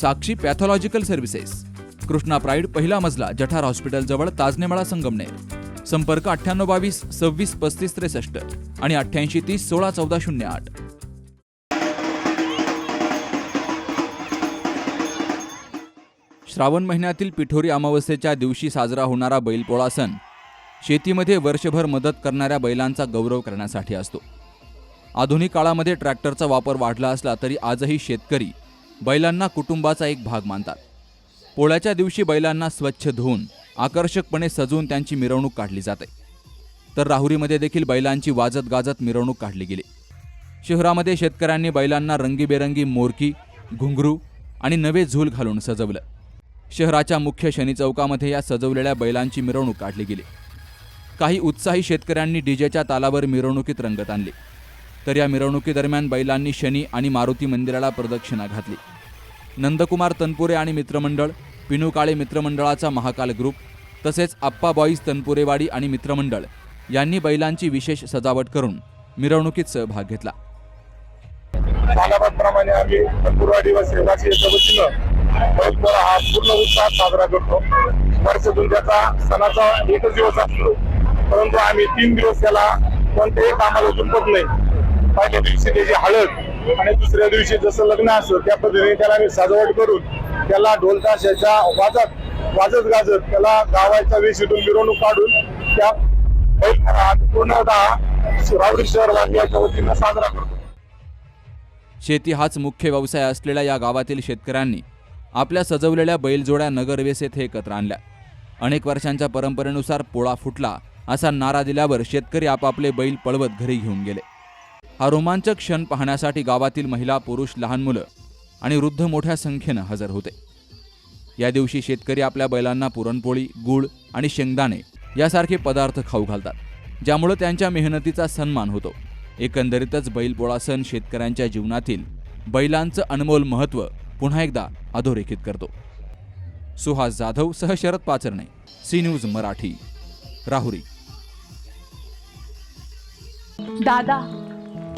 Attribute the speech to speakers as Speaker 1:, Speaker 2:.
Speaker 1: Sakshi pathological services. Krishna pride पहिला मजला जठार हॉस्पिटलजवळ ताजनेमाळा संगमनेर. संपर्क अठ्ठ्याण्णव बावीस सव्वीस पस्तीस त्रेसष्ट आणि अठ्ठ्याऐंशी तीस सोळा चौदा शून्य आठ. श्रावण महिन्यातील पिठोरी अमावस्येच्या दिवशी साजरा होणारा बैलपोळा सण शेतीमध्ये वर्षभर मदत करणाऱ्या बैलांचा गौरव करण्यासाठी असतो. आधुनिक काळामध्ये ट्रॅक्टरचा वापर वाढला असला तरी आजही शेतकरी बैलांना कुटुंबाचा एक भाग मानतात. पोळ्याच्या दिवशी बैलांना स्वच्छ धुवून आकर्षकपणे सजवून त्यांची मिरवणूक काढली जाते. तर राहुरीमध्ये देखील बैलांची वाजत गाजत मिरवणूक काढली गेली. शहरामध्ये शेतकऱ्यांनी बैलांना रंगीबेरंगी मोरकी घुंगरू आणि नवे झूल घालून सजवलं. शहराच्या मुख्य शनी चौकामध्ये या सजवलेल्या बैलांची मिरवणूक काढली गेली. काही उत्साही शेतकऱ्यांनी डीजेच्या तालावर मिरवणुकीत रंगत आणली. तर या मिरवणुकीदरम्यान बैलांनी शनी आणि मारुती मंदिराला प्रदक्षिणा घातली. नंदकुमार तनपुरे आणि मित्रमंडळ पिनू काळे मित्रमंडळाचा महाकाल ग्रुप तसेच आप्पा बॉईज तनपुरेवाडी आणि मित्रमंडळ यांनी बैलांची विशेष सजावट करून मिरवणुकीत सहभाग घेतला.
Speaker 2: सालाबादप्रमाणे आम्ही तनपुरवाडी व सेवाची याच्या वतीनं बैलपोळा हा पूर्ण उत्साहात साजरा करतो. वर्षातून त्याचा सणाचा एकच दिवस असतो. परंतु आम्ही तीन दिवस त्याला कोणत्याही कामाला झुंपत नाही. पहिल्या दिवशी त्याची हळद आणि दुसऱ्या दिवशी जसं लग्न असतं त्या पद्धतीने त्याला आम्ही सजावट करून त्याला ढोलताशाच्या वाजत वाजत गाजत त्याला गावाच्या वेशीतून मिरवणूक काढून त्या पूर्णतः रावडी शहर वासियाच्या वतीनं साजरा करतो.
Speaker 1: शेती हाच मुख्य व्यवसाय असलेल्या या गावातील शेतकऱ्यांनी आपल्या सजवलेल्या बैलजोड्या नगरवेस येथे एकत्र आणल्या. अनेक वर्षांच्या परंपरेनुसार पोळा फुटला असा नारा दिल्यावर शेतकरी आपापले बैल पळवत घरी घेऊन गेले. हा रोमांचक क्षण पाहण्यासाठी गावातील महिला पुरुष लहान मुलं आणि वृद्ध मोठ्या संख्येनं हजर होते. या दिवशी शेतकरी आपल्या बैलांना पुरणपोळी गूळ आणि शेंगदाणे यासारखे पदार्थ खाऊ घालतात ज्यामुळं त्यांच्या मेहनतीचा सन्मान होतो. एकंदरीतच बैलपोळा सण शेतकऱ्यांच्या जीवनातील बैलांचं अनमोल महत्त्व पुन्हा एकदा अधोरेखित करतो. सुहास जाधव सह शरद पाचरणे सी न्यूज मराठी राहुरी.
Speaker 3: दादा